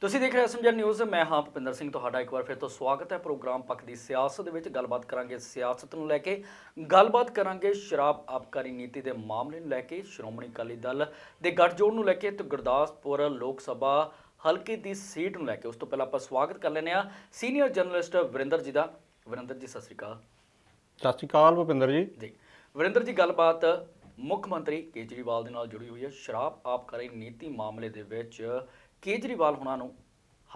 ਤੁਸੀਂ ਦੇਖ ਰਹੇ ਹੋ ਐਸਐਮਜੀ ਨਿਊਜ਼ ਮੈਂ ਹਾਂ ਭੁਪਿੰਦਰ ਸਿੰਘ ਤੁਹਾਡਾ ਇੱਕ ਵਾਰ ਫਿਰ ਤੋਂ ਸਵਾਗਤ ਹੈ ਪ੍ਰੋਗਰਾਮ ਪੱਖ ਦੀ ਸਿਆਸਤ ਦੇ ਵਿੱਚ। ਗੱਲਬਾਤ ਕਰਾਂਗੇ ਸਿਆਸਤ ਨੂੰ ਲੈ ਕੇ। ਗੱਲਬਾਤ ਕਰਾਂਗੇ ਸ਼ਰਾਬ ਆਬਕਾਰੀ ਨੀਤੀ ਦੇ ਮਾਮਲੇ ਨੂੰ ਲੈ ਕੇ ਸ਼੍ਰੋਮਣੀ ਅਕਾਲੀ ਦਲ ਦੇ ਗੱਠਜੋੜ ਨੂੰ ਲੈ ਕੇ ਤੇ ਗੁਰਦਾਸਪੁਰ ਲੋਕ ਸਭਾ ਹਲਕੇ ਦੀ ਸੀਟ ਨੂੰ ਲੈ ਕੇ। ਉਸ ਤੋਂ ਪਹਿਲਾਂ ਆਪਾਂ ਸਵਾਗਤ ਕਰ ਲੈਂਦੇ ਆ ਸੀਨੀਅਰ ਜਰਨਲਿਸਟ ਵਰਿੰਦਰ ਜੀ ਦਾ। ਵਰਿੰਦਰ ਜੀ ਸਤਿ ਸ਼੍ਰੀ ਅਕਾਲ। ਸਤਿ ਸ਼੍ਰੀ ਅਕਾਲ ਭੁਪਿੰਦਰ ਜੀ। ਜੀ। ਵਰਿੰਦਰ ਜੀ ਗੱਲਬਾਤ ਮੁੱਖ ਮੰਤਰੀ ਕੇਜਰੀਵਾਲ ਦੇ ਨਾਲ ਜੁੜੀ ਹੋਈ ਹੈ। ਸ਼ਰਾਬ ਆਬਕਾਰੀ ਨੀਤੀ ਮਾਮਲੇ ਦੇ ਵਿੱਚ ਕੇਜਰੀਵਾਲ ਹੁਣਾਂ ਨੂੰ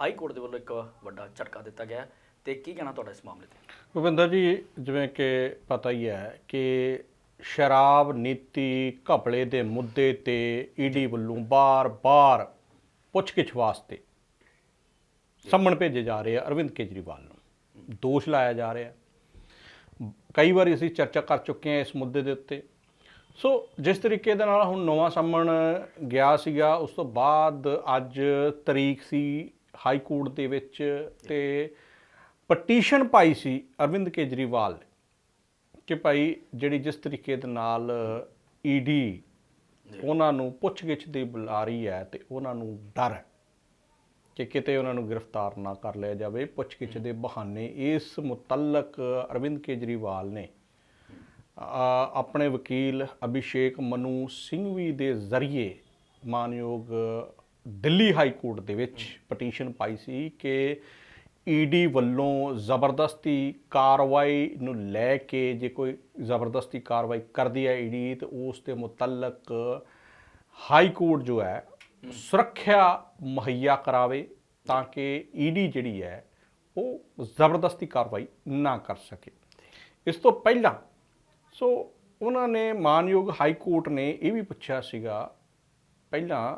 ਹਾਈ ਕੋਰਟ ਦੇ ਵੱਲੋਂ ਇੱਕ ਵੱਡਾ ਝਟਕਾ ਦਿੱਤਾ ਗਿਆ ਹੈ। ਤੇ ਕੀ ਕਹਿਣਾ ਤੁਹਾਡਾ ਇਸ ਮਾਮਲੇ ਤੇ? ਭੁਪਿੰਦਰ ਜੀ, ਜਿਵੇਂ ਕਿ ਪਤਾ ਹੀ ਹੈ ਕਿ ਸ਼ਰਾਬ ਨੀਤੀ ਘਪਲੇ ਦੇ ਮੁੱਦੇ ਤੇ ਈਡੀ ਵੱਲੋਂ ਬਾਰ-ਬਾਰ ਪੁੱਛਗਿੱਛ ਵਾਸਤੇ ਸੰਮਣ ਭੇਜੇ ਜਾ ਰਹੇ ਆ ਅਰਵਿੰਦ ਕੇਜਰੀਵਾਲ ਨੂੰ। ਦੋਸ਼ ਲਾਇਆ ਜਾ ਰਿਹਾ। ਕਈ ਵਾਰੀ ਅਸੀਂ ਚਰਚਾ ਕਰ ਚੁੱਕੇ ਹਾਂ ਇਸ ਮੁੱਦੇ ਦੇ ਉੱਤੇ। ਸੋ ਜਿਸ ਤਰੀਕੇ ਦੇ ਨਾਲ ਹੁਣ ਨਵਾਂ ਸੰਮਣ ਗਿਆ ਸੀਗਾ ਉਸ ਤੋਂ ਬਾਅਦ ਅੱਜ ਤਰੀਕ ਸੀ ਹਾਈ ਕੋਰਟ ਦੇ ਵਿੱਚ ਤੇ ਪਟੀਸ਼ਨ ਪਾਈ ਸੀ ਅਰਵਿੰਦ ਕੇਜਰੀਵਾਲ ਕਿ ਭਾਈ ਜਿਹੜੀ ਜਿਸ ਤਰੀਕੇ ਦੇ ਨਾਲ ਈਡੀ ਉਹਨਾਂ ਨੂੰ ਪੁੱਛਗਿੱਛ ਦੀ ਬੁਲਾ ਰਹੀ ਹੈ ਤੇ ਉਹਨਾਂ ਨੂੰ ਡਰ ਹੈ ਕਿ ਕਿਤੇ ਉਹਨਾਂ ਨੂੰ ਗ੍ਰਿਫਤਾਰ ਨਾ ਕਰ ਲਿਆ ਜਾਵੇ। ਪੁੱਛਗਿੱਛ ਦੇ ਬਹਾਨੇ ਇਸ ਮੁਤਲਕ ਅਰਵਿੰਦ ਕੇਜਰੀਵਾਲ ਨੇ ਆਪਣੇ ਵਕੀਲ ਅਭਿਸ਼ੇਕ ਮਨੂ ਸਿੰਘਵੀ ਦੇ ਜ਼ਰੀਏ ਮਾਨਯੋਗ ਦਿੱਲੀ ਹਾਈ ਕੋਰਟ ਦੇ ਵਿੱਚ ਪਟੀਸ਼ਨ ਪਾਈ ਸੀ ਕਿ ਈਡੀ ਵੱਲੋਂ ਜ਼ਬਰਦਸਤੀ ਕਾਰਵਾਈ ਨੂੰ ਲੈ ਕੇ ਜੇ ਕੋਈ ਜ਼ਬਰਦਸਤੀ ਕਾਰਵਾਈ ਕਰਦੀ ਹੈ ਈਡੀ ਤੇ ਉਸ ਦੇ ਮੁਤਲਕ ਹਾਈ ਕੋਰਟ ਜੋ ਹੈ, ਸੁਰੱਖਿਆ ਮੁਹੱਈਆ ਕਰਾਵੇ ਤਾਂ ਕਿ ਈਡੀ ਜਿਹੜੀ ਹੈ, ਉਹ ਜ਼ਬਰਦਸਤੀ ਕਾਰਵਾਈ ਨਾ ਕਰ ਸਕੇ। ਇਸ ਤੋਂ ਪਹਿਲਾਂ ਸੋ ਉਹਨਾਂ ਨੇ ਮਾਨਯੋਗ ਹਾਈ ਕੋਰਟ ਨੇ ਇਹ ਵੀ ਪੁੱਛਿਆ ਸੀਗਾ, ਪਹਿਲਾਂ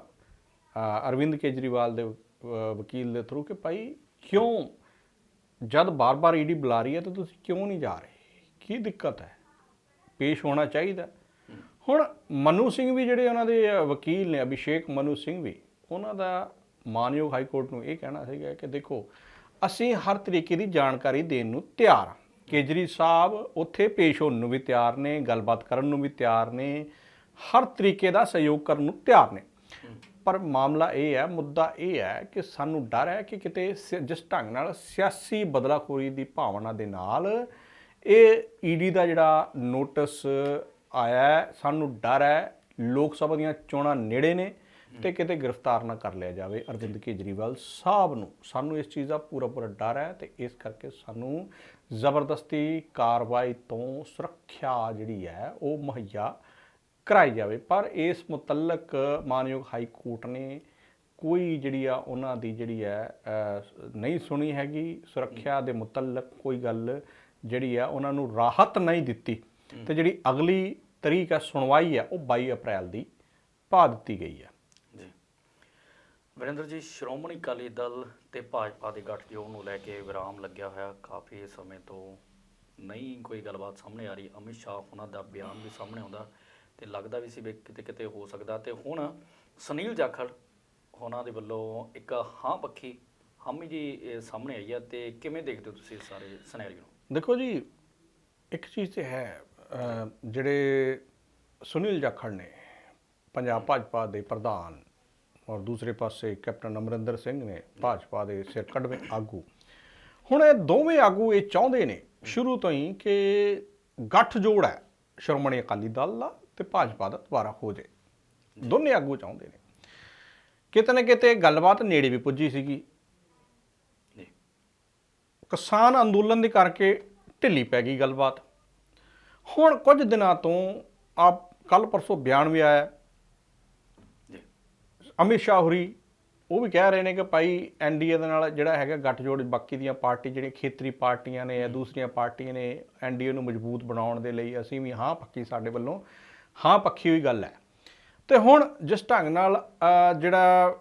ਅਰਵਿੰਦ ਕੇਜਰੀਵਾਲ ਦੇ ਵਕੀਲ ਦੇ ਥਰੂ ਕਿ ਭਾਈ ਕਿਉਂ ਜਦ ਬਾਰ-ਬਾਰ ਈਡੀ ਬੁਲਾ ਰਹੀ ਹੈ ਤਾਂ ਤੁਸੀਂ ਕਿਉਂ ਨਹੀਂ ਜਾ ਰਹੇ? ਕੀ ਦਿੱਕਤ ਹੈ? ਪੇਸ਼ ਹੋਣਾ ਚਾਹੀਦਾ। ਹੁਣ ਮਨੂ ਸਿੰਘ ਵੀ ਜਿਹੜੇ ਉਹਨਾਂ ਦੇ ਵਕੀਲ ਨੇ, ਅਭਿਸ਼ੇਕ ਮਨੂ ਸਿੰਘ ਵੀ, ਉਹਨਾਂ ਦਾ ਮਾਨਯੋਗ ਹਾਈ ਕੋਰਟ ਨੂੰ ਇਹ ਕਹਿਣਾ ਸੀਗਾ ਕਿ ਦੇਖੋ, ਅਸੀਂ ਹਰ ਤਰੀਕੇ ਦੀ ਜਾਣਕਾਰੀ ਦੇਣ ਨੂੰ ਤਿਆਰ ਹਾਂ। ਕੇਜਰੀ ਸਾਹਿਬ ਉੱਥੇ ਪੇਸ਼ ਹੋਣ ਨੂੰ ਵੀ ਤਿਆਰ ਨੇ, ਗੱਲਬਾਤ ਕਰਨ ਨੂੰ ਵੀ ਤਿਆਰ ਨੇ, ਹਰ ਤਰੀਕੇ ਦਾ ਸਹਿਯੋਗ ਕਰਨ ਨੂੰ ਤਿਆਰ ਨੇ। ਪਰ ਮਾਮਲਾ ਇਹ ਹੈ, ਮੁੱਦਾ ਇਹ ਹੈ ਕਿ ਸਾਨੂੰ ਡਰ ਹੈ ਕਿ ਕਿਤੇ ਸਿ- ਜਿਸ ਢੰਗ ਨਾਲ ਸਿਆਸੀ ਬਦਲਾਖੋਰੀ ਦੀ ਭਾਵਨਾ ਦੇ ਨਾਲ ਇਹ ਈਡੀ ਦਾ ਜਿਹੜਾ ਨੋਟਿਸ ਆਇਆ ਸਾਨੂੰ ਡਰ ਹੈ, ਲੋਕ ਸਭਾ ਦੀਆਂ ਚੋਣਾਂ ਨੇੜੇ ਨੇ ਤੇ ਕਿਤੇ ਗ੍ਰਿਫਤਾਰ ਨਾ ਕਰ ਲਿਆ ਜਾਵੇ ਅਰਵਿੰਦ ਕੇਜਰੀਵਾਲ ਸਾਹਿਬ ਨੂੰ। ਸਾਨੂੰ ਇਸ ਚੀਜ਼ ਦਾ ਪੂਰਾ ਪੂਰਾ ਡਰ ਹੈ ਤੇ ਇਸ ਕਰਕੇ ਸਾਨੂੰ ਜ਼ਬਰਦਸਤੀ ਕਾਰਵਾਈ ਤੋਂ ਸੁਰੱਖਿਆ ਜਿਹੜੀ ਹੈ ਉਹ ਮੁਹੱਈਆ ਕਰਾਈ ਜਾਵੇ। ਪਰ ਇਸ ਮੁਤਲਕ ਮਾਨਯੋਗ ਹਾਈ ਕੋਰਟ ਨੇ ਕੋਈ ਜਿਹੜੀ ਆ ਉਹਨਾਂ ਦੀ ਜਿਹੜੀ ਹੈ ਨਹੀਂ ਸੁਣੀ ਹੈਗੀ। ਸੁਰੱਖਿਆ ਦੇ ਮੁਤਲਕ ਕੋਈ ਗੱਲ ਜਿਹੜੀ ਆ ਉਹਨਾਂ ਨੂੰ ਰਾਹਤ ਨਹੀਂ ਦਿੱਤੀ। ਤੇ ਜਿਹੜੀ ਅਗਲੀ ਤਰੀਕ ਹੈ, ਸੁਣਵਾਈ ਹੈ, ਉਹ 22 ਅਪ੍ਰੈਲ ਦੀ ਪਾ ਦਿੱਤੀ ਗਈ ਹੈ। ਵਰਿੰਦਰ ਜੀ, ਸ਼੍ਰੋਮਣੀ ਅਕਾਲੀ ਦਲ ਤੇ ਭਾਜਪਾ ਦੇ ਗੱਠਜੋੜ ਨੂੰ ਲੈ ਕੇ ਵਿਰਾਮ ਲੱਗਿਆ ਹੋਇਆ। ਕਾਫੀ ਸਮੇਂ ਤੋਂ ਨਹੀਂ ਕੋਈ ਗੱਲਬਾਤ ਸਾਹਮਣੇ ਆ ਰਹੀ। ਅਮਿਤ ਸ਼ਾਹ ਉਹਨਾਂ ਦਾ ਬਿਆਨ ਵੀ ਸਾਹਮਣੇ ਆਉਂਦਾ ਤੇ ਲੱਗਦਾ ਵੀ ਸੀ ਵੀ ਕਿਤੇ ਕਿਤੇ ਹੋ ਸਕਦਾ। ਤੇ ਹੁਣ ਸੁਨੀਲ ਜਾਖੜ ਉਹਨਾਂ ਦੇ ਵੱਲੋਂ ਇੱਕ ਹਾਂ ਪੱਖੀ ਹਾਮੀ ਜੀ ਸਾਹਮਣੇ ਆਈ ਹੈ ਤੇ ਕਿਵੇਂ ਦੇਖਦੇ ਹੋ ਤੁਸੀਂ ਸਾਰੇ ਸਿਨੈਰੀਓ ਨੂੰ? ਦੇਖੋ ਜੀ, ਇੱਕ ਚੀਜ਼ ਤੇ ਹੈ ਜਿਹੜੇ ਸੁਨੀਲ ਜਾਖੜ ਨੇ, ਪੰਜਾਬ ਭਾਜਪਾ ਦੇ ਪ੍ਰਧਾਨ ਔਰ ਦੂਸਰੇ ਪਾਸੇ ਕੈਪਟਨ ਅਮਰਿੰਦਰ ਸਿੰਘ ਨੇ ਭਾਜਪਾ ਦੇ ਸਿਰ ਕੱਢਵੇਂ ਆਗੂ। ਹੁਣ ਇਹ ਦੋਵੇਂ ਆਗੂ ਇਹ ਚਾਹੁੰਦੇ ਨੇ ਸ਼ੁਰੂ ਤੋਂ ਹੀ ਕਿ ਗੱਠ ਜੋੜ ਹੈ ਸ਼੍ਰੋਮਣੀ ਅਕਾਲੀ ਦਲ ਦਾ ਤੇ ਭਾਜਪਾ ਦਾ ਦੁਬਾਰਾ ਹੋ ਜਾਏ ਦੋਨੇ ਆਗੂ ਚਾਹੁੰਦੇ ਨੇ। ਕਿਤੇ ਨਾ ਕਿਤੇ ਗੱਲਬਾਤ ਨੇੜੇ ਵੀ ਪੁੱਜੀ ਸੀਗੀ। ਕਿਸਾਨ ਅੰਦੋਲਨ ਦੇ ਕਰਕੇ ਢਿੱਲੀ ਪੈ ਗਈ ਗੱਲਬਾਤ। ਹੁਣ ਕੁਝ ਦਿਨਾਂ ਤੋਂ ਆਪ ਕੱਲ ਪਰਸੋਂ ਬਿਆਨ ਵੀ ਆਇਆ। ਅਮਿਤ ਸ਼ਾਹ ਹੋਰੀ ਉਹ ਵੀ ਕਹਿ ਰਹੇ ਨੇ ਕਿ ਭਾਈ ਐਨਡੀਏ ਦੇ ਨਾਲ ਜਿਹੜਾ ਹੈਗਾ ਗੱਠਜੋੜ ਬਾਕੀ ਦੀਆਂ ਪਾਰਟੀ ਜਿਹੜੀਆਂ ਖੇਤਰੀ ਪਾਰਟੀਆਂ ਨੇ ਜਾਂ ਦੂਸਰੀਆਂ ਪਾਰਟੀਆਂ ਨੇ ਐਨਡੀਏ ਨੂੰ ਮਜ਼ਬੂਤ ਬਣਾਉਣ ਦੇ ਲਈ ਅਸੀਂ ਵੀ ਹਾਂ ਪੱਕੀ ਸਾਡੇ ਵੱਲੋਂ ਹਾਂ ਪੱਕੀ ਹੋਈ ਗੱਲ ਹੈ। ਤੇ ਹੁਣ ਜਿਸ ਢੰਗ ਨਾਲ ਜਿਹੜਾ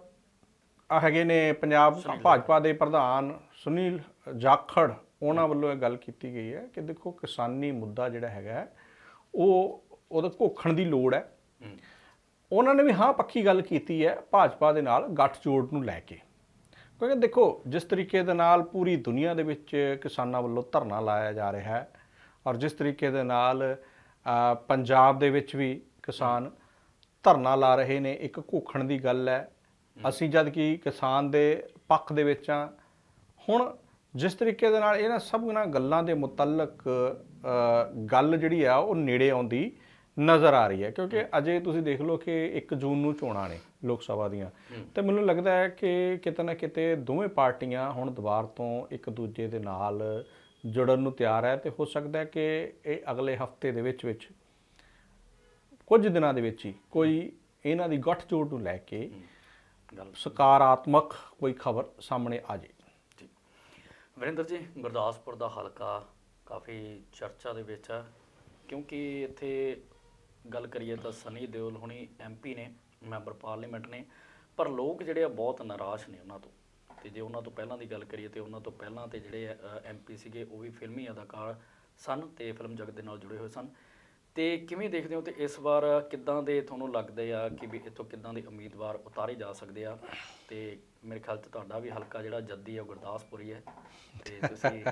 ਆ ਹੈਗੇ ਨੇ ਪੰਜਾਬ ਭਾਜਪਾ ਦੇ ਪ੍ਰਧਾਨ ਸੁਨੀਲ ਜਾਖੜ ਉਹਨਾਂ ਵੱਲੋਂ ਇਹ ਗੱਲ ਕੀਤੀ ਗਈ ਹੈ ਕਿ ਦੇਖੋ ਕਿਸਾਨੀ ਮੁੱਦਾ ਜਿਹੜਾ ਹੈਗਾ ਉਹ ਉਹਦਾ ਘੋਖਣ ਦੀ ਲੋੜ ਹੈ। ਹੂੰ। ਉਹਨਾਂ ਨੇ ਵੀ ਹਾਂ ਪੱਕੀ ਗੱਲ ਕੀਤੀ ਹੈ ਭਾਜਪਾ ਦੇ ਨਾਲ ਗੱਠਜੋੜ ਨੂੰ ਲੈ ਕੇ। ਕਿਉਂਕਿ ਦੇਖੋ, ਜਿਸ ਤਰੀਕੇ ਦੇ ਨਾਲ ਪੂਰੀ ਦੁਨੀਆ ਦੇ ਵਿੱਚ ਕਿਸਾਨਾਂ ਵੱਲੋਂ ਧਰਨਾ ਲਾਇਆ ਜਾ ਰਿਹਾ ਹੈ ਔਰ ਜਿਸ ਤਰੀਕੇ ਦੇ ਨਾਲ ਪੰਜਾਬ ਦੇ ਵਿੱਚ ਵੀ ਕਿਸਾਨ ਧਰਨਾ ਲਾ ਰਹੇ ਨੇ, ਇੱਕ ਘੋਖਣ ਦੀ ਗੱਲ ਹੈ। ਅਸੀਂ ਜਦ ਕਿ ਕਿਸਾਨ ਦੇ ਪੱਖ ਦੇ ਵਿੱਚ ਆ ਹੁਣ ਜਿਸ ਤਰੀਕੇ ਦੇ ਨਾਲ ਇਹਨਾਂ ਸਭ ਇਹਨਾਂ ਗੱਲਾਂ ਦੇ ਮੁਤਲਕ ਗੱਲ ਜਿਹੜੀ ਆ, ਉਹ ਨੇੜੇ ਆਉਂਦੀ। ਨਜ਼ਰ ਆ ਰਹੀ ਹੈ ਕਿਉਂਕਿ ਅਜੇ ਤੁਸੀਂ ਦੇਖ ਲਓ ਕਿ 1 ਜੂਨ ਨੂੰ ਚੋਣਾਂ ਨੇ ਲੋਕ ਸਭਾ ਦੀਆਂ। ਤੇ ਮੈਨੂੰ ਲੱਗਦਾ ਹੈ ਕਿ ਕਿਤੇ ਨਾ ਕਿਤੇ ਦੋਵੇਂ ਪਾਰਟੀਆਂ ਹੁਣ ਦੁਬਾਰ ਤੋਂ ਇੱਕ ਦੂਜੇ ਦੇ ਨਾਲ ਜੁੜਨ ਨੂੰ ਤਿਆਰ ਹੈ ਤੇ ਹੋ ਸਕਦਾ ਹੈ ਕਿ ਇਹ ਅਗਲੇ ਹਫ਼ਤੇ ਦੇ ਵਿੱਚ ਵਿੱਚ ਕੁਝ ਦਿਨਾਂ ਦੇ ਵਿੱਚ ਹੀ ਕੋਈ ਇਹਨਾਂ ਦੀ ਗੱਠਜੋੜ ਨੂੰ ਲੈ ਕੇ ਸਕਾਰਾਤਮਕ ਕੋਈ ਖਬਰ ਸਾਹਮਣੇ ਆ ਜੇ। ਜੀ ਵਰਿੰਦਰ ਜੀ ਗੁਰਦਾਸਪੁਰ ਦਾ ਹਲਕਾ ਕਾਫੀ ਚਰਚਾ ਦੇ ਵਿੱਚ ਆ ਕਿਉਂਕਿ ਇੱਥੇ ਗੱਲ ਕਰੀਏ ਤਾਂ ਸਨੀ ਦਿਓਲ ਹੁਣੀ ਐਮਪੀ ਨੇ, ਮੈਂਬਰ ਪਾਰਲੀਮੈਂਟ ਨੇ, ਪਰ ਲੋਕ ਜਿਹੜੇ ਆ ਬਹੁਤ ਨਿਰਾਸ਼ ਨੇ ਉਹਨਾਂ ਤੋਂ। ਤੇ ਜੇ ਉਹਨਾਂ ਤੋਂ ਪਹਿਲਾਂ ਦੀ ਗੱਲ ਕਰੀਏ ਤੇ ਉਹਨਾਂ ਤੋਂ ਪਹਿਲਾਂ ਤੇ ਜਿਹੜੇ ਐਮਪੀ ਸੀਗੇ, ਉਹ ਵੀ ਫਿਲਮੀ ਅਦਾਕਾਰ ਸਨ ਤੇ ਫਿਲਮ ਜਗਤ ਦੇ ਨਾਲ ਜੁੜੇ ਹੋਏ ਸਨ। ਤੇ ਕਿਵੇਂ ਦੇਖਦੇ ਹੋ ਤੇ ਇਸ ਵਾਰ ਕਿੱਦਾਂ ਦੇ ਤੁਹਾਨੂੰ ਲੱਗਦੇ ਆ ਕਿ ਵੀ ਇੱਥੋਂ ਕਿੱਦਾਂ ਦੇ ਉਮੀਦਵਾਰ ਉਤਾਰੇ ਜਾ ਸਕਦੇ ਆ? ਤੇ ਮੇਰੇ ਖਿਆਲ 'ਚ ਤੁਹਾਡਾ ਵੀ ਹਲਕਾ ਜਿਹੜਾ ਜੱਦੀ ਆ ਉਹ ਗੁਰਦਾਸਪੁਰੀ ਹੈ ਤੇ ਤੁਸੀਂ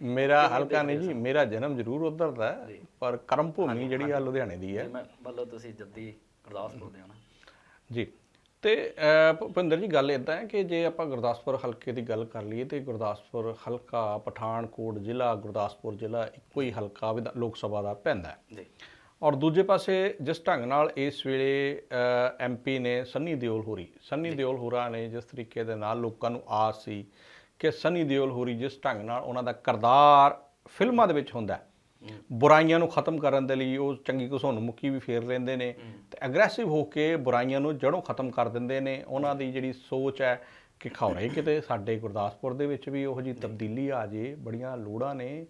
ਮੇਰਾ ਹਲਕਾ ਨਹੀਂ ਜੀ ਮੇਰਾ ਜਨਮ ਜ਼ਰੂਰ ਉਧਰ ਦਾ ਹੈ। ਪਰ ਕਰਮ ਭੂਮੀ ਜਿਹੜੀ ਆ ਲੁਧਿਆਣੇ ਦੀ ਹੈ। ਮੈਂ ਮਤਲਬ ਤੁਸੀਂ ਜੱਦੀ ਗੁਰਦਾਸਪੁਰ ਦੇ ਹੋ ਨਾ? ਜੀ। ਤੇ ਭੁਪਿੰਦਰ ਜੀ ਗੱਲ ਇਦਾਂ ਹੈ ਕਿ ਜੇ ਆਪਾਂ ਗੁਰਦਾਸਪੁਰ ਹਲਕੇ ਦੀ ਗੱਲ ਕਰ ਲਈਏ ਤੇ ਗੁਰਦਾਸਪੁਰ ਹਲਕਾ ਪਠਾਨਕੋਟ ਜ਼ਿਲ੍ਹਾ ਗੁਰਦਾਸਪੁਰ ਜ਼ਿਲ੍ਹਾ ਇੱਕੋ ਹੀ ਹਲਕਾ ਲੋਕ ਸਭਾ ਦਾ ਪੈਂਦਾ ਹੈ। ਜੀ। ਔਰ ਦੂਜੇ ਪਾਸੇ ਜਿਸ ਢੰਗ ਨਾਲ ਇਸ ਵੇਲੇ ਐਮਪੀ ਨੇ ਸੰਨੀ ਦਿਓਲ ਹੋਰੀ ਸੰਨੀ ਦਿਓਲ ਹੋਰਾਂ ਨੇ ਜਿਸ ਤਰੀਕੇ ਦੇ ਨਾਲ ਲੋਕਾਂ ਨੂੰ ਆਸ ਸੀ ਕਿ ਸੰਨੀ ਦਿਓਲ ਹੋਰੀ ਜਿਸ ਢੰਗ ਨਾਲ ਉਹਨਾਂ ਦਾ ਕਰਦਾਰ ਫਿਲਮਾਂ ਦੇ ਵਿੱਚ ਹੁੰਦਾ ਹੈ, ਬੁਰਾਈਆਂ ਨੂੰ ਖਤਮ ਕਰਨ ਦੇ ਲਈ ਉਹ ਚੰਗੀ ਘਸੁੰਨ ਮੁੱਕੀ ਵੀ ਫੇਰ ਲੈਂਦੇ ਨੇ। ਤੇ ਐਗਰੈਸਿਵ ਹੋ ਕੇ ਬੁਰਾਈਆਂ ਨੂੰ ਜੜੋਂ ਖਤਮ ਕਰ ਦਿੰਦੇ ਨੇ। ਉਹਨਾਂ ਦੀ ਜਿਹੜੀ ਸੋਚ ਹੈ ਕਿ ਖੌਰੇ ਕਿਤੇ ਸਾਡੇ ਗੁਰਦਾਸਪੁਰ ਦੇ ਵਿੱਚ ਵੀ ਉਹੋ ਜੀ ਤਬਦੀਲੀ ਆ ਜੇ ਬੜੀਆਂ ਲੋੜਾਂ ਨੇ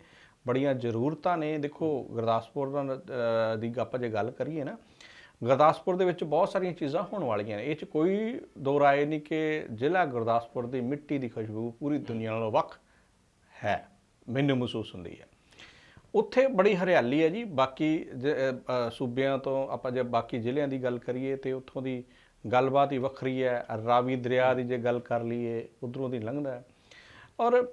ਬੜੀਆਂ ਜ਼ਰੂਰਤਾਂ ਨੇ। ਦੇਖੋ ਗੁਰਦਾਸਪੁਰ ਦਾ ਆਪਾਂ ਜੇ ਗੱਲ ਕਰੀਏ ਨਾ ਗੁਰਦਾਸਪੁਰ ਦੇ ਵਿੱਚ ਬਹੁਤ ਸਾਰੀਆਂ ਚੀਜ਼ਾਂ ਹੋਣ ਵਾਲੀਆਂ ਨੇ। ਇਹ ਚ ਕੋਈ ਦੋ ਰਾਏ ਨਹੀਂ ਕਿ ਜ਼ਿਲ੍ਹਾ ਗੁਰਦਾਸਪੁਰ ਦੀ ਮਿੱਟੀ ਦੀ ਖੁਸ਼ਬੂ ਪੂਰੀ ਦੁਨੀਆ ਨਾਲੋਂ ਵੱਖ ਹੈ। ਮੈਨੂੰ ਮਹਿਸੂਸ ਹੁੰਦੀ ਹੈ। ਉੱਥੇ ਬੜੀ ਹਰਿਆਲੀ ਹੈ ਜੀ। ਬਾਕੀ ਸੂਬਿਆਂ ਤੋਂ ਆਪਾਂ ਜੇ ਬਾਕੀ ਜ਼ਿਲ੍ਹਿਆਂ ਦੀ ਗੱਲ ਕਰੀਏ ਤੇ ਉੱਥੋਂ ਦੀ ਗੱਲਬਾਤ ਹੀ ਵੱਖਰੀ ਹੈ। ਰਾਵੀ ਦਰਿਆ ਦੀ ਜੇ ਗੱਲ ਕਰ ਲਈਏ ਉਧਰੋਂ ਦੀ ਲੰਘਦਾ ਹੈ। ਔਰ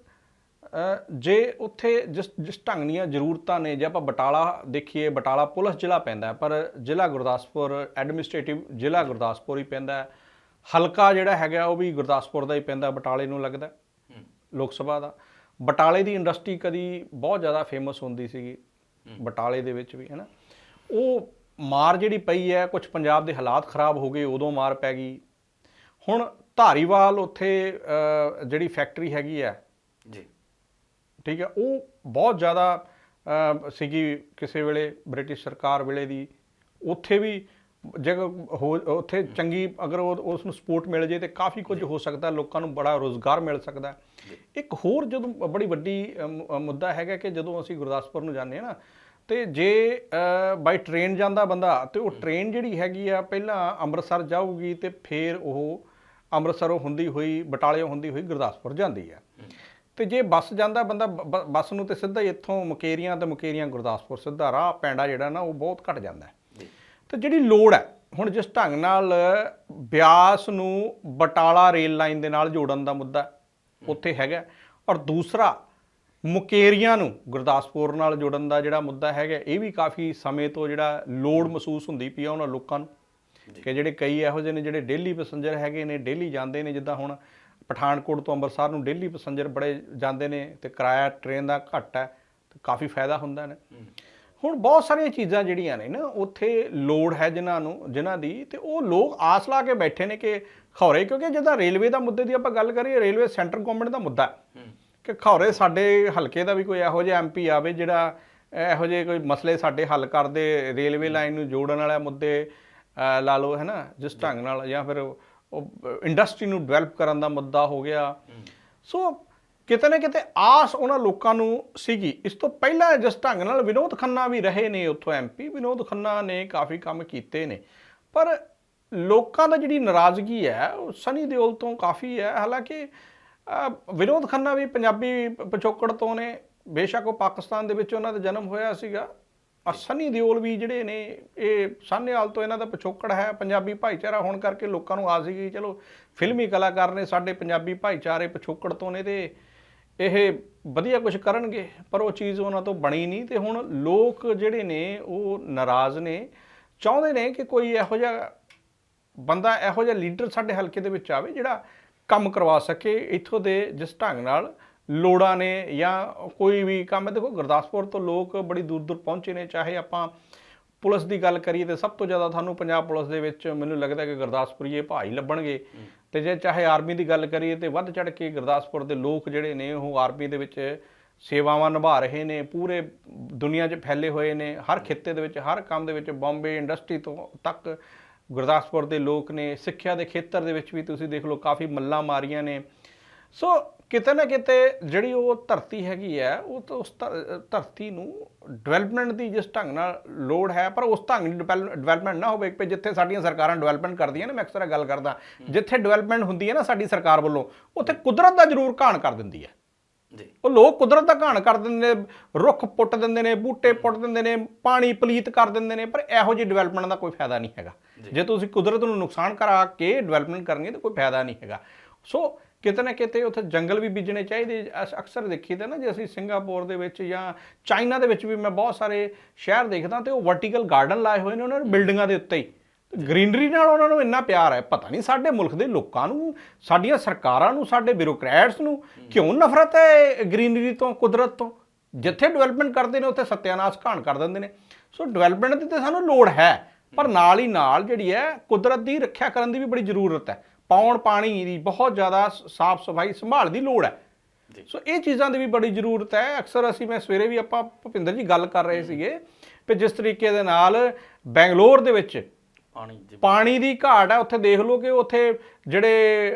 ਜੇ ਉੱਥੇ ਜਿਸ ਜਿਸ ਢੰਗ ਦੀਆਂ ਜ਼ਰੂਰਤਾਂ ਨੇ ਜੇ ਆਪਾਂ ਬਟਾਲਾ ਦੇਖੀਏ ਬਟਾਲਾ ਪੁਲਿਸ ਜ਼ਿਲ੍ਹਾ ਪੈਂਦਾ ਪਰ ਜ਼ਿਲ੍ਹਾ ਗੁਰਦਾਸਪੁਰ ਐਡਮਿਨਿਸਟ੍ਰੇਟਿਵ ਜ਼ਿਲ੍ਹਾ ਗੁਰਦਾਸਪੁਰ ਹੀ ਪੈਂਦਾ। ਹਲਕਾ ਜਿਹੜਾ ਹੈਗਾ ਉਹ ਵੀ ਗੁਰਦਾਸਪੁਰ ਦਾ ਹੀ ਪੈਂਦਾ ਬਟਾਲੇ ਨੂੰ ਲੱਗਦਾ ਲੋਕ ਸਭਾ ਦਾ। ਬਟਾਲੇ ਦੀ ਇੰਡਸਟਰੀ ਕਦੀ ਬਹੁਤ ਜ਼ਿਆਦਾ ਫੇਮਸ ਹੁੰਦੀ ਸੀਗੀ ਬਟਾਲੇ ਦੇ ਵਿੱਚ ਵੀ ਹੈ ਨਾ ਉਹ ਮਾਰ ਜਿਹੜੀ ਪਈ ਹੈ ਕੁਝ ਪੰਜਾਬ ਦੇ ਹਾਲਾਤ ਖਰਾਬ ਹੋ ਗਏ ਉਦੋਂ ਮਾਰ ਪੈ ਗਈ। ਹੁਣ ਧਾਰੀਵਾਲ ਉੱਥੇ ਜਿਹੜੀ ਫੈਕਟਰੀ ਹੈਗੀ ਹੈ ਜੀ। ਠੀਕ ਹੈ ਉਹ ਬਹੁਤ ਜ਼ਿਆਦਾ ਸੀਗੀ ਕਿਸੇ ਵੇਲੇ ਬ੍ਰਿਟਿਸ਼ ਸਰਕਾਰ ਵੇਲੇ ਦੀ। ਉੱਥੇ ਵੀ ਜੇ ਹੋ, ਉੱਥੇ ਚੰਗੀ ਅਗਰ ਉਹ- ਉਸ ਨੂੰ ਸਪੋਰਟ ਮਿਲ ਜੇ ਤੇ ਕਾਫੀ ਕੁਝ ਹੋ ਸਕਦਾ, ਲੋਕਾਂ ਨੂੰ ਬੜਾ ਰੋਜ਼ਗਾਰ ਮਿਲ ਸਕਦਾ। ਇੱਕ ਹੋਰ ਜਦੋਂ ਬੜੀ ਵੱਡੀ ਮੁੱਦਾ ਹੈਗਾ ਕਿ ਜਦੋਂ ਅਸੀਂ ਗੁਰਦਾਸਪੁਰ ਨੂੰ ਜਾਂਦੇ ਹਾਂ ਨਾ, ਤੇ ਜੇ ਬਾਈ ਟ੍ਰੇਨ ਜਾਂਦਾ ਬੰਦਾ, ਤੇ ਉਹ ਟ੍ਰੇਨ ਜਿਹੜੀ ਹੈਗੀ ਆ, ਪਹਿਲਾਂ ਅੰਮ੍ਰਿਤਸਰ ਜਾਊਗੀ ਤੇ ਫਿਰ ਉਹ ਅੰਮ੍ਰਿਤਸਰੋਂ ਹੁੰਦੀ ਹੋਈ, ਬਟਾਲਿਓਂ ਹੁੰਦੀ ਹੋਈ ਗੁਰਦਾਸਪੁਰ ਜਾਂਦੀ ਆ। ਤੇ ਜੇ ਬੱਸ ਜਾਂਦਾ ਬੰਦਾ, ਬ- ਬੱਸ ਨੂੰ ਤੇ ਸਿੱਧਾ ਹੀ ਇੱਥੋਂ ਮੁਕੇਰੀਆਂ ਤੇ ਮੁਕੇਰੀਆਂ ਗੁਰਦਾਸਪੁਰ ਸਿੱਧਾ ਰਾਹ, ਪੈਂਡਾ ਜਿਹੜਾ ਨਾ, ਉਹ ਬਹੁਤ ਘਟ ਜਾਂਦਾ। ਹੈ ਤੇ ਜਿਹੜੀ ਲੋੜ ਹੈ ਹੁਣ ਜਿਸ ਢੰਗ ਨਾਲ ਬਿਆਸ ਨੂੰ ਬਟਾਲਾ ਰੇਲ ਲਾਈਨ ਦੇ ਨਾਲ ਜੋੜਨ ਦਾ ਮੁੱਦਾ ਉੱਥੇ ਹੈਗਾ ਔਰ ਦੂਸਰਾ ਮੁਕੇਰੀਆਂ ਨੂੰ ਗੁਰਦਾਸਪੁਰ ਨਾਲ ਜੋੜਨ ਦਾ ਜਿਹੜਾ ਮੁੱਦਾ ਹੈਗਾ ਇਹ ਵੀ ਕਾਫੀ ਸਮੇਂ ਤੋਂ ਜਿਹੜਾ ਲੋੜ ਮਹਿਸੂਸ ਹੁੰਦੀ ਪਈ ਆ ਉਹਨਾਂ ਲੋਕਾਂ ਨੂੰ ਕਿ ਜਿਹੜੇ ਕਈ ਇਹੋ ਜਿਹੇ ਨੇ ਜਿਹੜੇ ਡੇਲੀ ਪੈਸੰਜਰ ਹੈਗੇ ਨੇ ਡੇਲੀ ਜਾਂਦੇ ਨੇ ਜਿੱਦਾਂ ਹੁਣ ਪਠਾਨਕੋਟ ਤੋਂ ਅੰਮ੍ਰਿਤਸਰ ਨੂੰ ਡੇਲੀ ਪੈਸੰਜਰ ਬੜੇ ਜਾਂਦੇ ਨੇ ਤੇ ਕਿਰਾਇਆ ਟ੍ਰੇਨ ਦਾ ਘੱਟ ਹੈ ਤੇ ਕਾਫੀ ਫਾਇਦਾ ਹੁੰਦਾ ਨੇ। ਹੁਣ ਬਹੁਤ ਸਾਰੀਆਂ ਚੀਜ਼ਾਂ ਜਿਹੜੀਆਂ ਨੇ ਨਾ ਉੱਥੇ ਲੋੜ ਹੈ ਜਿਨ੍ਹਾਂ ਨੂੰ ਜਿਨ੍ਹਾਂ ਦੀ ਤੇ ਉਹ ਲੋਕ ਆਸ ਲਾ ਕੇ ਬੈਠੇ ਨੇ ਕਿ ਖੌਰੇ ਕਿਉਂਕਿ ਜਦੋਂ ਰੇਲਵੇ ਦਾ ਮੁੱਦੇ ਦੀ ਆਪਾਂ ਗੱਲ ਕਰੀਏ ਰੇਲਵੇ ਸੈਂਟਰ ਗਵਰਨਮੈਂਟ ਦਾ ਮੁੱਦਾ ਕਿ ਖੌਰੇ ਸਾਡੇ ਹਲਕੇ ਦਾ ਵੀ ਕੋਈ ਇਹੋ ਜਿਹਾ ਐਮਪੀ ਆਵੇ ਜਿਹੜਾ ਇਹੋ ਜਿਹੇ ਕੋਈ ਮਸਲੇ ਸਾਡੇ ਹੱਲ ਕਰਦੇ ਰੇਲਵੇ ਲਾਈਨ ਨੂੰ ਜੋੜਨ ਵਾਲੇ ਮੁੱਦੇ ਲਾ ਲਓ ਹੈ ਨਾ ਜਿਸ ਢੰਗ ਨਾਲ ਜਾਂ ਫਿਰ ਉਹ ਇੰਡਸਟਰੀ ਨੂੰ ਡਿਵੈਲਪ ਕਰਨ ਦਾ ਮੁੱਦਾ ਹੋ ਗਿਆ। ਸੋ ਕਿਤੇ ਨਾ ਕਿਤੇ ਆਸ ਉਹਨਾਂ ਲੋਕਾਂ ਨੂੰ ਸੀਗੀ। ਇਸ ਤੋਂ ਪਹਿਲਾਂ ਜਿਸ ਢੰਗ ਨਾਲ ਵਿਨੋਦ ਖੰਨਾ ਵੀ ਰਹੇ ਨੇ, ਉੱਥੋਂ ਐਮਪੀ ਵਿਨੋਦ ਖੰਨਾ ਨੇ ਕਾਫੀ ਕੰਮ ਕੀਤੇ ਨੇ। ਪਰ ਲੋਕਾਂ ਦਾ ਜਿਹੜੀ ਨਾਰਾਜ਼ਗੀ ਹੈ, ਉਹ ਸਨੀ ਦਿਓਲ ਤੋਂ ਕਾਫੀ ਹੈ। ਹਾਲਾਂਕਿ ਵਿਨੋਦ ਖੰਨਾ ਵੀ ਪੰਜਾਬੀ ਪ- ਪਿਛੋਕੜ ਤੋਂ ਨੇ। ਬੇਸ਼ੱਕ ਉਹ ਪਾਕਿਸਤਾਨ ਦੇ ਵਿੱਚ ਉਹਨਾਂ ਦਾ ਜਨਮ ਹੋਇਆ ਸੀਗਾ। ਔਰ ਸਨੀ ਦਿਓਲ ਵੀ ਜਿਹੜੇ ਨੇ, ਇਹ ਸਾਨੇਵਾਲ ਤੋਂ ਇਹਨਾਂ ਦਾ ਪਿਛੋਕੜ ਹੈ। ਪੰਜਾਬੀ ਭਾਈਚਾਰਾ ਹੋਣ ਕਰਕੇ ਲੋਕਾਂ ਨੂੰ ਆ ਸੀਗੀ ਚਲੋ, ਫਿਲਮੀ ਕਲਾਕਾਰ ਨੇ ਸਾਡੇ ਪੰਜਾਬੀ ਭਾਈਚਾਰੇ ਪਿਛੋਕੜ ਤੋਂ ਨੇ ਤੇ ਇਹ ਵਧੀਆ ਕੁਝ ਕਰਨਗੇ, ਪਰ ਉਹ ਚੀਜ਼ ਉਹਨਾਂ ਤੋਂ ਬਣੀ ਨਹੀਂ ਤੇ ਹੁਣ ਲੋਕ ਜਿਹੜੇ ਨੇ ਉਹ ਨਾਰਾਜ਼ ਨੇ, ਚਾਹੁੰਦੇ ਨੇ ਕਿ ਕੋਈ ਇਹੋ ਜਿਹਾ ਬੰਦਾ, ਇਹੋ ਜਿਹਾ ਲੀਡਰ ਸਾਡੇ ਹਲਕੇ ਦੇ ਵਿੱਚ ਆਵੇ ਜਿਹੜਾ ਕੰਮ ਕਰਵਾ ਸਕੇ, ਇੱਥੋਂ ਦੇ ਜਿਸ ਢੰਗ ਨਾਲ ਲੋੜਾਂ ਨੇ ਜਾਂ ਕੋਈ ਵੀ ਕੰਮ ਦੇਖੋ ਗੁਰਦਾਸਪੁਰ ਤੋਂ ਲੋਕ ਬੜੀ ਦੂਰ ਦੂਰ ਪਹੁੰਚੇ ਨੇ, ਚਾਹੇ ਆਪਾਂ ਪੁਲਿਸ ਦੀ ਗੱਲ ਕਰੀਏ ਤੇ ਸਭ ਤੋਂ ਜ਼ਿਆਦਾ ਤੁਹਾਨੂੰ ਪੰਜਾਬ ਪੁਲਿਸ ਦੇ ਵਿੱਚ ਮੈਨੂੰ ਲੱਗਦਾ ਕਿ ਗੁਰਦਾਸਪੁਰੀਏ ਭਾਈ ਲੱਭਣਗੇ। ਤੇ ਜੇ ਚਾਹੇ ਆਰਮੀ ਦੀ ਗੱਲ ਕਰੀਏ ਤੇ ਵੱਧ ਚੜ ਕੇ ਗੁਰਦਾਸਪੁਰ ਦੇ ਲੋਕ ਜਿਹੜੇ ਨੇ ਉਹ ਆਰਮੀ ਦੇ ਵਿੱਚ ਸੇਵਾਵਾਂ ਨਿਭਾ ਰਹੇ ਨੇ, ਪੂਰੇ ਦੁਨੀਆ 'ਚ ਫੈਲੇ ਹੋਏ ਨੇ, ਹਰ ਖਿੱਤੇ ਦੇ ਵਿੱਚ, ਹਰ ਕੰਮ ਦੇ ਵਿੱਚ ਬੰਬੇ ਇੰਡਸਟਰੀ ਤੋਂ ਤੱਕ ਗੁਰਦਾਸਪੁਰ ਦੇ ਲੋਕ ਨੇ, ਸਿੱਖਿਆ ਦੇ ਖੇਤਰ ਦੇ ਵਿੱਚ ਵੀ ਤੁਸੀਂ ਦੇਖ ਲਓ ਕਾਫੀ ਮੱਲਾਂ ਮਾਰੀਆਂ ਨੇ। ਸੋ ਕਿਤੇ ਨਾ ਕਿਤੇ ਜਿਹੜੀ ਉਹ ਧਰਤੀ ਹੈਗੀ ਹੈ ਉਹ ਤਾਂ ਉਸ ਧਰ- ਧਰਤੀ ਨੂੰ ਡਿਵੈਲਪਮੈਂਟ ਦੀ ਜਿਸ ਢੰਗ ਨਾਲ ਲੋੜ ਹੈ ਪਰ ਉਸ ਢੰਗ ਦੀ ਡਿਵੈਲਪਮੈਂਟ ਨਾ ਹੋਵੇ ਕਿ ਜਿੱਥੇ ਸਾਡੀਆਂ ਸਰਕਾਰਾਂ ਡਿਵੈਲਪਮੈਂਟ ਕਰਦੀਆਂ ਨੇ ਮੈਂ ਅਕਸਰ ਇਹ ਗੱਲ ਕਰਦਾ ਜਿੱਥੇ ਡਿਵੈਲਪਮੈਂਟ ਹੁੰਦੀ ਹੈ ਨਾ ਸਾਡੀ ਸਰਕਾਰ ਵੱਲੋਂ ਉੱਥੇ ਕੁਦਰਤ ਦਾ ਜ਼ਰੂਰ ਘਾਣ ਕਰ ਦਿੰਦੀ ਹੈ। ਜੀ। ਉਹ ਲੋਕ ਕੁਦਰਤ ਦਾ ਘਾਣ ਕਰ ਦਿੰਦੇ ਨੇ ਰੁੱਖ ਪੁੱਟ ਦਿੰਦੇ ਨੇ ਬੂਟੇ ਪੁੱਟ ਦਿੰਦੇ ਨੇ ਪਾਣੀ ਪਲੀਤ ਕਰ ਦਿੰਦੇ ਨੇ ਪਰ ਇਹੋ ਜਿਹੀ ਡਿਵੈਲਪਮੈਂਟ ਦਾ ਕੋਈ ਫਾਇਦਾ ਨਹੀਂ ਹੈਗਾ। ਜੇ। ਤੁਸੀਂ ਕੁਦਰਤ ਨੂੰ ਨੁਕਸਾਨ ਕਰਾ ਕੇ ਡਿਵੈਲਪਮੈਂਟ ਕਰਨੀ ਹੈ ਤਾਂ ਕੋਈ ਫਾਇਦਾ ਨਹੀਂ ਹੈਗਾ। ਸੋ ਕਿਤੇ ਨਾ ਕਿਤੇ ਉੱਥੇ ਜੰਗਲ ਵੀ ਬੀਜਣੇ ਚਾਹੀਦੇ ਅਸ- ਅਕਸਰ ਦੇਖੀਦਾ ਨਾ ਜੇ ਅਸੀਂ ਸਿੰਗਾਪੁਰ ਦੇ ਵਿੱਚ ਜਾਂ ਚਾਈਨਾ ਦੇ ਵਿੱਚ ਵੀ ਮੈਂ ਬਹੁਤ ਸਾਰੇ ਸ਼ਹਿਰ ਦੇਖਦਾ ਤੇ ਉਹ ਵਰਟੀਕਲ ਗਾਰਡਨ ਲਾਏ ਹੋਏ ਨੇ ਉਹਨਾਂ ਨੇ ਬਿਲਡਿੰਗਾਂ ਦੇ ਉੱਤੇ ਹੀ। ਗ੍ਰੀਨਰੀ ਨਾਲ ਉਹਨਾਂ ਨੂੰ ਇੰਨਾ ਪਿਆਰ ਹੈ। ਪਤਾ ਨਹੀਂ ਸਾਡੇ ਮੁਲਕ ਦੇ ਲੋਕਾਂ ਨੂੰ, ਸਾਡੀਆਂ ਸਰਕਾਰਾਂ ਨੂੰ, ਸਾਡੇ ਬਿਊਰੋਕਰੈਟਸ ਨੂੰ ਕਿਉਂ ਨਫ਼ਰਤ ਹੈ ਗ੍ਰੀਨਰੀ ਤੋਂ, ਕੁਦਰਤ ਤੋਂ? ਜਿੱਥੇ ਡਿਵੈਲਪਮੈਂਟ ਕਰਦੇ ਨੇ, ਉੱਥੇ ਸਤਿਆਨਾਸ਼ ਘਾਣ ਕਰ ਦਿੰਦੇ ਨੇ। ਸੋ ਡਿਵੈਲਪਮੈਂਟ ਦੀ ਤੇ ਸਾਨੂੰ ਲੋੜ ਹੈ, ਪਰ ਨਾਲ ਹੀ ਨਾਲ ਜਿਹੜੀ ਹੈ ਕੁਦਰਤ ਦੀ ਰੱਖਿਆ ਕਰਨ ਦੀ ਵੀ ਬੜੀ ਜ਼ਰੂਰਤ ਹੈ। ਪੌਣ ਪਾਣੀ ਦੀ ਬਹੁਤ ਜ਼ਿਆਦਾ ਸਾਫ਼ ਸਫ਼ਾਈ ਸੰਭਾਲ ਦੀ ਲੋੜ ਹੈ। ਸੋ ਇਹ ਚੀਜ਼ਾਂ ਦੀ ਵੀ ਬੜੀ ਜ਼ਰੂਰਤ ਹੈ। ਅਕਸਰ ਅਸੀਂ ਮੈਂ ਸਵੇਰੇ ਵੀ ਆਪਾਂ ਭੁਪਿੰਦਰ ਜੀ ਗੱਲ ਕਰ ਰਹੇ ਸੀਗੇ ਕਿ ਜਿਸ ਤਰੀਕੇ ਦੇ ਨਾਲ ਬੈਂਗਲੌਰ ਦੇ ਵਿੱਚ ਪਾਣੀ ਪਾਣੀ ਦੀ ਘਾਟ ਹੈ ਉੱਥੇ ਦੇਖ ਲਓ ਕਿ ਉੱਥੇ ਜਿਹੜੇ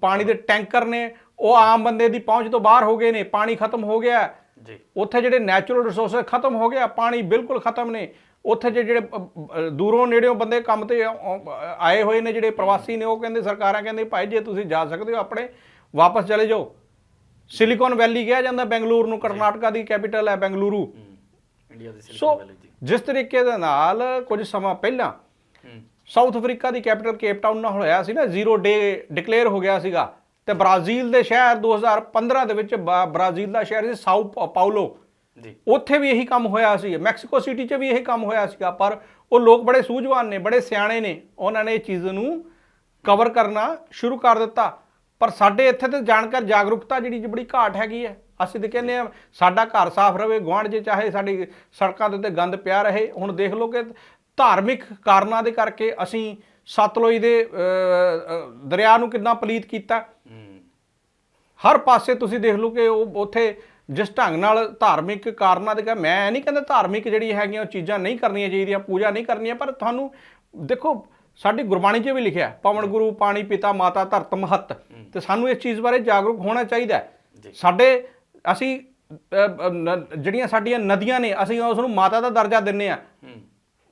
ਪਾਣੀ ਦੇ ਟੈਂਕਰ ਨੇ ਉਹ ਆਮ ਬੰਦੇ ਦੀ ਪਹੁੰਚ ਤੋਂ ਬਾਹਰ ਹੋ ਗਏ ਨੇ ਪਾਣੀ ਖਤਮ ਹੋ ਗਿਆ। ਜੀ। ਉੱਥੇ ਜਿਹੜੇ ਨੈਚੁਰਲ ਰਿਸੋਰਸ ਖਤਮ ਹੋ ਗਿਆ ਪਾਣੀ ਬਿਲਕੁਲ ਖਤਮ ਨੇ। ਉੱਥੇ ਜੇ ਜਿਹੜੇ ਅ, ਦੂਰੋਂ ਨੇੜਿਓਂ ਬੰਦੇ ਕੰਮ ਤੇ ਆਏ ਹੋਏ ਨੇ ਜਿਹੜੇ ਪ੍ਰਵਾਸੀ ਨੇ ਉਹ ਕਹਿੰਦੇ ਸਰਕਾਰਾਂ ਕਹਿੰਦੇ ਭਾਈ ਜੇ ਤੁਸੀਂ ਜਾ ਸਕਦੇ ਹੋ ਆਪਣੇ ਵਾਪਸ ਚਲੇ ਜਾਓ। ਸਿਲੀਕਨ ਵੈਲੀ ਕਿਹਾ ਜਾਂਦਾ ਬੈਂਗਲੁਰੂ ਨੂੰ ਕਰਨਾਟਕਾ ਦੀ ਕੈਪੀਟਲ ਹੈ ਬੈਂਗਲੁਰੂ। ਇੰਡੀਆ ਦੀ ਸੋ ਸਿਲਿਕਨ ਵੈਲੀ ਜੀ ਜਿਸ ਤਰੀਕੇ ਦੇ ਨਾਲ ਕੁਝ ਸਮਾਂ ਪਹਿਲਾਂ ਹੂੰ। ਸਾਊਥ ਅਫਰੀਕਾ ਦੀ ਕੈਪੀਟਲ ਕੇਪ ਟਾਊਨ ਨਾਲ ਹੋਇਆ ਸੀ ਨਾ ਜ਼ੀਰੋ ਡੇ ਡਿਕਲੇਅਰ ਹੋ ਗਿਆ ਸੀਗਾ। ਤੇ ਬ੍ਰਾਜ਼ੀਲ ਦੇ ਸ਼ਹਿਰ 2015 ਦੇ ਵਿੱਚ ਬਾ- ਬ੍ਰਾਜ਼ੀਲ ਦਾ ਸ਼ਹਿਰ ਸੀ ਸਾਊ ਪਾ- ਪਾਉਲੋ ਉੱਥੇ ਵੀ ਇਹੀ ਕੰਮ ਹੋਇਆ ਸੀ ਮੈਕਸੀਕੋ ਸਿਟੀ 'ਚ ਵੀ ਇਹੀ ਕੰਮ ਹੋਇਆ ਸੀਗਾ ਪਰ ਉਹ ਲੋਕ ਬੜੇ ਸੂਝਵਾਨ ਨੇ ਬੜੇ ਸਿਆਣੇ ਨੇ ਉਹਨਾਂ ਨੇ ਇਹ ਚੀਜ਼ ਨੂੰ ਕਵਰ ਕਰਨਾ ਸ਼ੁਰੂ ਕਰ ਦਿੱਤਾ। ਪਰ ਸਾਡੇ ਇੱਥੇ ਤੇ ਜਾਣਕਾਰ ਜਾਗਰੂਕਤਾ ਜਿਹੜੀ ਜੀ ਬੜੀ ਘਾਟ ਹੈਗੀ ਹੈ। ਅਸੀਂ ਤਾਂ ਕਹਿੰਦੇ ਆ ਸਾਡਾ ਘਰ ਸਾਫ਼ ਰਵੇ ਗੁਆਂਢ 'ਚ ਚਾਹੇ ਸਾਡੀ ਸੜਕਾਂ ਦੇ ਉੱਤੇ ਗੰਦ ਪਿਆ ਰਹੇ ਹੁਣ ਦੇਖ ਲਓ ਕਿ ਧਾਰਮਿਕ ਕਾਰਨਾਂ ਦੇ ਕਰਕੇ ਅਸੀਂ ਸਤਲੁਜ ਦੇ ਦਰਿਆ ਨੂੰ ਕਿੰਨਾ ਪਲੀਤ ਕੀਤਾ। ਹਰ ਪਾਸੇ ਤੁਸੀਂ ਦੇਖ ਲਓ ਕਿ ਉਹ ਉੱਥੇ ਜਿਸ ਢੰਗ ਨਾਲ ਧਾਰਮਿਕ ਕਾਰਨਾਂ ਦੇ ਕਾ ਮੈਂ ਨਹੀਂ ਕਹਿੰਦਾ ਧਾਰਮਿਕ ਜਿਹੜੀ ਹੈਗੀਆਂ ਉਹ ਚੀਜ਼ਾਂ ਨਹੀਂ ਕਰਨੀਆਂ ਚਾਹੀਦੀਆਂ ਪੂਜਾ ਨਹੀਂ ਕਰਨੀਆਂ ਪਰ ਤੁਹਾਨੂੰ ਦੇਖੋ ਸਾਡੀ ਗੁਰਬਾਣੀ 'ਚ ਵੀ ਲਿਖਿਆ ਪਵਨ ਗੁਰੂ ਪਾਣੀ ਪਿਤਾ ਮਾਤਾ ਧਰਤ ਮਹਤ। ਤੇ ਸਾਨੂੰ ਇਸ ਚੀਜ਼ ਬਾਰੇ ਜਾਗਰੂਕ ਹੋਣਾ ਚਾਹੀਦਾ। ਸਾਡੇ ਅਸੀਂ ਜਿਹੜੀਆਂ ਸਾਡੀਆਂ ਨਦੀਆਂ ਨੇ ਅਸੀਂ ਉਸ ਨੂੰ ਮਾਤਾ ਦਾ ਦਰਜਾ ਦਿੰਨੇ ਆ।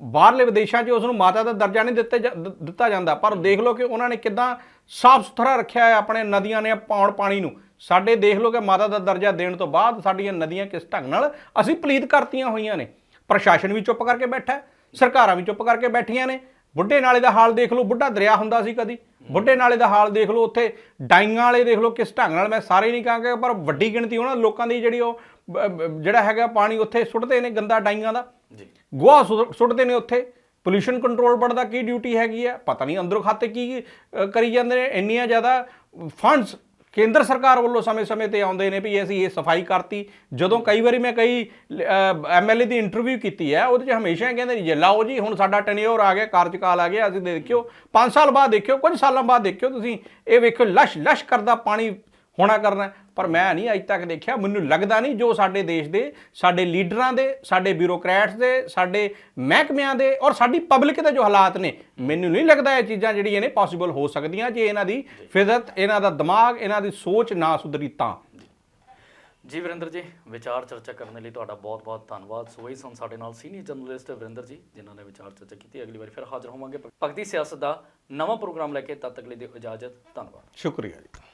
ਬਾਹਰਲੇ ਵਿਦੇਸ਼ਾਂ 'ਚ ਉਸ ਨੂੰ ਮਾਤਾ ਦਾ ਦਰਜਾ ਨਹੀਂ ਦਿੱਤੇ ਦਿੱਤਾ ਜਾਂਦਾ ਪਰ ਦੇਖ ਲਓ ਕਿ ਉਹਨਾਂ ਨੇ ਕਿਦਾਂ ਸਾਫ਼ ਸੁਥਰਾ ਰੱਖਿਆ ਹੈ ਆਪਣੇ ਨਦੀਆਂ ਨੇ ਪੌਣ ਪਾਣੀ ਨੂੰ। ਸਾਡੇ ਦੇਖ ਲਓ ਕਿ ਮਾਤਾ ਦਾ ਦਰਜਾ ਦੇਣ ਤੋਂ ਬਾਅਦ ਸਾਡੀਆਂ ਨਦੀਆਂ ਕਿਸ ਢੰਗ ਨਾਲ ਅਸੀਂ ਪਲੀਤ ਕਰਤੀਆਂ ਹੋਈਆਂ ਨੇ। ਪ੍ਰਸ਼ਾਸਨ ਵੀ ਚੁੱਪ ਕਰਕੇ ਬੈਠਾ ਸਰਕਾਰਾਂ ਵੀ ਚੁੱਪ ਕਰਕੇ ਬੈਠੀਆਂ ਨੇ। ਬੁੱਢੇ ਨਾਲੇ ਦਾ ਹਾਲ ਦੇਖ ਲਓ ਬੁੱਢਾ ਦਰਿਆ ਹੁੰਦਾ ਸੀ ਕਦੀ। ਬੁੱਢੇ ਨਾਲੇ ਦਾ ਹਾਲ ਦੇਖ ਲਓ ਉੱਥੇ ਡਾਈਆਂ ਵਾਲੇ ਦੇਖ ਲਓ ਕਿਸ ਢੰਗ ਨਾਲ ਮੈਂ ਸਾਰੇ ਨਹੀਂ ਕਹਾਂਗਾ ਪਰ ਵੱਡੀ ਗਿਣਤੀ ਉਹਨਾਂ ਲੋਕਾਂ ਦੀ ਜਿਹੜੀ ਉਹ ਜਿਹੜਾ ਹੈਗਾ ਪਾਣੀ ਉੱਥੇ ਸੁੱਟਦੇ ਨੇ ਗੰਦਾ ਡਾਈਆਂ ਦਾ। ਜੀ। ਗੋਹਾ ਸੁੱਟ- ਸੁੱਟਦੇ ਨੇ ਉੱਥੇ। ਪੋਲੂਸ਼ਨ ਕੰਟਰੋਲ ਬੋਰਡ ਦਾ ਕੀ ਡਿਊਟੀ ਹੈਗੀ ਹੈ? ਪਤਾ ਨਹੀਂ ਅੰਦਰੋਂ ਖਾਤੇ ਕੀ ਕਰੀ ਜਾਂਦੇ ਨੇ। ਇੰਨੀਆਂ ਜ਼ਿਆਦਾ ਫੰਡਸ ਕੇਂਦਰ ਸਰਕਾਰ ਵੱਲੋਂ ਸਮੇਂ-ਸਮੇਂ ਤੇ ਆਉਂਦੇ ਨੇ ਵੀ ਅਸੀਂ ਇਹ ਸਫ਼ਾਈ ਕਰਤੀ। ਜਦੋਂ ਕਈ ਵਾਰੀ ਮੈਂ ਕਈ ਐਮਐਲਏ ਦੀ ਇੰਟਰਵਿਊ ਕੀਤੀ ਹੈ, ਉਹਦੇ 'ਚ ਹਮੇਸ਼ਾ ਇਹ ਕਹਿੰਦੇ ਨੇ, ਜੀ ਲਾਓ ਜੀ, ਹੁਣ ਸਾਡਾ ਟੈਨਿਓਰ ਆ ਗਿਆ, ਕਾਰਜਕਾਲ ਆ ਗਿਆ, ਅਸੀਂ ਦੇਖਿਓ 5 ਸਾਲ ਬਾਅਦ ਦੇਖਿਓ, ਕੁਝ ਸਾਲਾਂ ਬਾਅਦ ਦੇਖਿਓ ਤੁਸੀਂ, ਇਹ ਵੇਖੋ ਲਸ਼ ਲਸ਼ ਕਰਦਾ ਪਾਣੀ ਹੋਣਾ ਕਰਨਾ। ਪਰ ਮੈਂ ਨਹੀਂ ਅਜੇ ਤੱਕ ਦੇਖਿਆ ਮੈਨੂੰ ਲੱਗਦਾ ਨਹੀਂ ਜੋ ਸਾਡੇ ਦੇਸ਼ ਦੇ ਸਾਡੇ ਲੀਡਰਾਂ ਦੇ ਸਾਡੇ ਬਿਊਰੋਕਰੈਟਸ ਦੇ ਸਾਡੇ ਮਹਿਕਮਿਆਂ ਦੇ ਔਰ ਸਾਡੀ ਪਬਲਿਕ ਦੇ ਜੋ ਹਾਲਾਤ ਨੇ ਮੈਨੂੰ ਨਹੀਂ ਲੱਗਦਾ ਇਹ ਚੀਜ਼ਾਂ ਜਿਹੜੀਆਂ ਨੇ ਪੋਸੀਬਲ ਹੋ ਸਕਦੀਆਂ ਜੇ ਇਹਨਾਂ ਦੀ ਫਿਜ਼ਤ ਇਹਨਾਂ ਦਾ ਦਿਮਾਗ ਇਹਨਾਂ ਦੀ ਸੋਚ ਨਾ ਸੁਧਰੀ ਤਾਂ। ਜੀ ਵਰਿੰਦਰ ਜੀ ਵਿਚਾਰ ਚਰਚਾ ਕਰਨ ਲਈ ਤੁਹਾਡਾ ਬਹੁਤ-ਬਹੁਤ ਧੰਨਵਾਦ। ਸੋ ਇਹ ਸਨ ਸਾਡੇ ਨਾਲ ਸੀਨੀਅਰ ਜਰਨਲਿਸਟ ਵਰਿੰਦਰ ਜੀ ਜਿਨ੍ਹਾਂ ਨੇ ਵਿਚਾਰ ਚਰਚਾ ਕੀਤੀ। ਅਗਲੀ ਵਾਰ ਫਿਰ ਹਾਜ਼ਰ ਹੋਵਾਂਗੇ। ਭਗਤੀ ਸਿਆਸਤ ਦਾ ਨਵਾਂ ਪ੍ਰੋਗਰਾਮ ਲੈ ਕੇ ਤਦ ਤੱਕ ਲਈ ਦਿਓ ਇਜਾਜ਼ਤ। ਧੰਨਵਾਦ। ਸ਼ੁਕਰੀਆ ਜੀ।